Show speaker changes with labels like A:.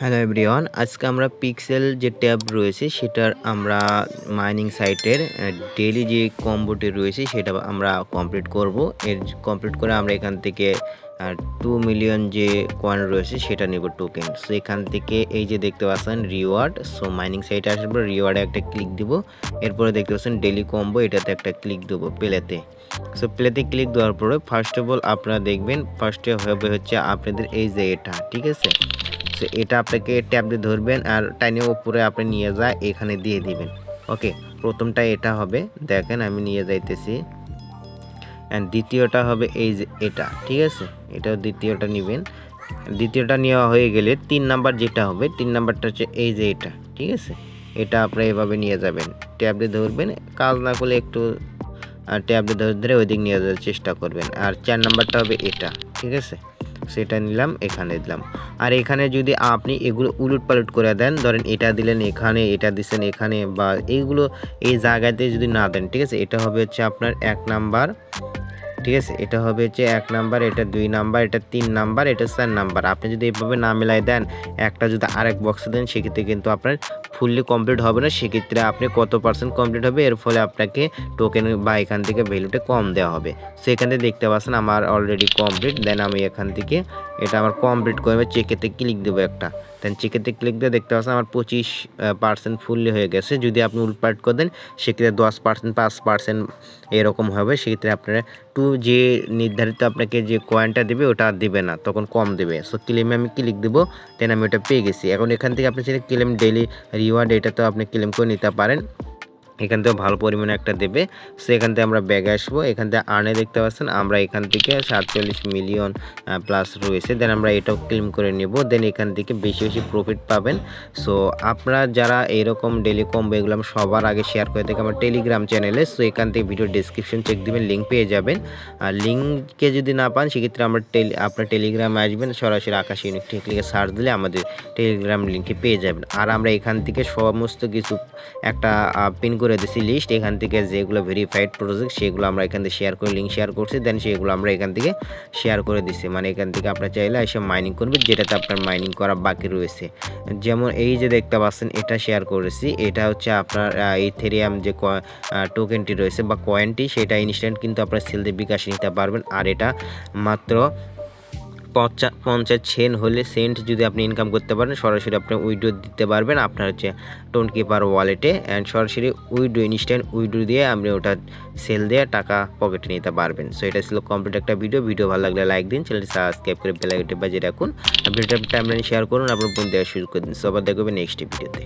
A: Hello everyone, আজকে আমরা pixel যে ট্যাব রয়েছে সেটার আমরা মাইনিং সাইটের ডেলি যে কম্বোটি রয়েছে সেটা আমরা কমপ্লিট করব। এর কমপ্লিট করে আমরা এখান থেকে টু মিলিয়ন যে কয়েন রয়েছে সেটা নেব টোকেন সো এখান থেকে এই যে দেখতে পাচ্ছেন রিওয়ার্ড সো মাইনিং সাইটে আসব রিওয়ার্ডে একটা ক্লিক দিব। এরপরে দেখতে পাচ্ছেন ডেলি কম্বো এটাতে একটা ক্লিক দেবো প্লেতে সো প্লেতে ক্লিক দেওয়ার পরে ফার্স্ট অফ অল আপনারা দেখবেন ফার্স্টে হবে হচ্ছে আপনাদের এই যে এটা, ঠিক আছে? সো এটা আপনাকে ট্যাব দিয়ে ধরবেন আর টাইনে উপরে আপনি নিয়ে যায় এখানে দিয়ে দিবেন। ওকে, প্রথমটা এটা হবে। দেখেন, আমি নিয়ে যাইতেছি। অ্যান্ড দ্বিতীয়টা হবে এই যে এটা, ঠিক আছে? এটাও দ্বিতীয়টা নেবেন। দ্বিতীয়টা নেওয়া হয়ে গেলে তিন নাম্বার যেটা হবে, তিন নাম্বারটা হচ্ছে এই যে এটা, ঠিক আছে? এটা আপনারা এভাবে নিয়ে যাবেন। ট্যাব ধরবেন, কাজ না করলে একটু ট্যাব দিয়ে ধরে ধরে ওই দিক নিয়ে যাওয়ার চেষ্টা করবেন। আর চার নাম্বারটা হবে এটা, ঠিক আছে? সেটা নিলাম, এখানে দিলাম। আর এখানে যদি আপনি এগুলো উলট পালট করে দেন, ধরেন এটা দিলেন এখানে, এটা দিচ্ছেন এখানে, বা এইগুলো এই জায়গাতে যদি না দেন, ঠিক আছে? এটা হবে হচ্ছে আপনার এক নাম্বার, ঠিক আছে? এটা হবে হচ্ছে এক নাম্বার, এটা দুই নাম্বার, এটা তিন নাম্বার, এটা চার নাম্বার। আপনি যদি এভাবে না মেলাই দেন, একটা যদি আরেক বক্সে দেন, সেক্ষেত্রে কিন্তু আপনার ফুললি কমপ্লিট হবে না, সেক্ষেত্রে আপনি কত পার্সেন্ট কমপ্লিট হবে, এর ফলে আপনাকে টোকেন বা এখান থেকে ভ্যালুটা কম দেওয়া হবে। সেখান থেকে দেখতে পাচ্ছেন আমার অলরেডি কমপ্লিট দেন আমি এখান থেকে এটা আমার কমপ্লিট করে চেকেতে ক্লিক দেবো একটা। দেন চেকেতে ক্লিক দিয়ে দেখতে পাচ্ছেন আমার পঁচিশ পার্সেন্ট ফুললি হয়ে গেছে। যদি আপনি উল্পাট করে দেন, সেক্ষেত্রে দশ পার্সেন্ট পাঁচ পার্সেন্ট এরকম হবে। সেক্ষেত্রে আপনারা টু যে নির্ধারিত আপনাকে যে কয়েনটা দেবে, ওটা আর দেবে না, তখন কম দেবে। সো ক্লেমে আমি ক্লিক দেবো দেন আমি ওটা পেয়ে গেছি। এখন এখান থেকে আপনি সেটা ক্লেম ডেলি রিওয়ার্ড এটা তো আপনি ক্লেম করে নিতে পারেন এখান থেকেও ভালো পরিমাণে একটা দেবে। সো এখান থেকে আমরা ব্যাগে আসব। এখান থেকে আর্নে দেখতে পাচ্ছেন, আমরা এখান থেকে সাতচল্লিশ মিলিয়ন প্লাস রয়েছে। দেন আমরা এটাও ক্লেম করে নেব। দেন এখান থেকে বেশি বেশি প্রফিট পাবেন। সো আপনারা যারা এরকম ডেলি কম্বো এগুলো সবার আগে শেয়ার করে থাকি আমার টেলিগ্রাম চ্যানেলে সো এখান থেকে ভিডিও ডিসক্রিপশন চেক দিবেন লিঙ্ক পেয়ে যাবেন। আর লিঙ্ককে যদি না পান, সেক্ষেত্রে আমরা টেলি আপনার টেলিগ্রামে আসবেন, সরাসরি আকাশ ইউনিট টেকলিকে সার্চ দিলে আমাদের টেলিগ্রাম লিঙ্কে পেয়ে যাবেন। আর আমরা এখান থেকে সমস্ত কিছু একটা পিন করে করে দিছি লিস্ট এখান থেকে যেগুলো ভেরিফাইড প্রজেক্ট সেগুলো আমরা এখান থেকে শেয়ার করে লিঙ্ক শেয়ার করছি দেন সেগুলো আমরা এখান থেকে শেয়ার করে দিছি। মানে এখান থেকে আপনার চাইলে এসে মাইনিং করবেন যেটাতে আপনার মাইনিং করা বাকি রয়েছে। যেমন এই যে দেখতে পাচ্ছেন, এটা শেয়ার করেছি। এটা হচ্ছে আপনার ইথেরিয়াম যে টোকেনটি রয়েছে বা কয়েনটি সেটা ইনস্ট্যান্ট কিন্তু আপনার সেল দিয়ে বিকাশ নিতে পারবেন। আর এটা মাত্র পঞ্চাশ পঞ্চাশ সেন্ট হলে সেন্ট যদি আপনি ইনকাম করতে পারেন, সরাসরি আপনি উইডো দিতে পারবেন আপনার হচ্ছে টোন কিপার ওয়ালেটে অ্যান্ড সরাসরি উইডো ইনস্ট্যান্ট উইডো দিয়ে আপনি ওটা সেল দিয়ে টাকা পকেটে নিতে পারবেন। সো এটা ছিল কমপ্লিট একটা ভিডিও ভিডিও ভালো লাগলে লাইক দিন চ্যানেলটি সাবস্ক্রাইব করে বেলাইটে বাজিয়ে রাখুন। ভিডিওটা টাইমলাইন শেয়ার করুন, আপনার দেওয়ার সুযোগ করে দিন। সবার দেখবেন নেক্সট ভিডিওতে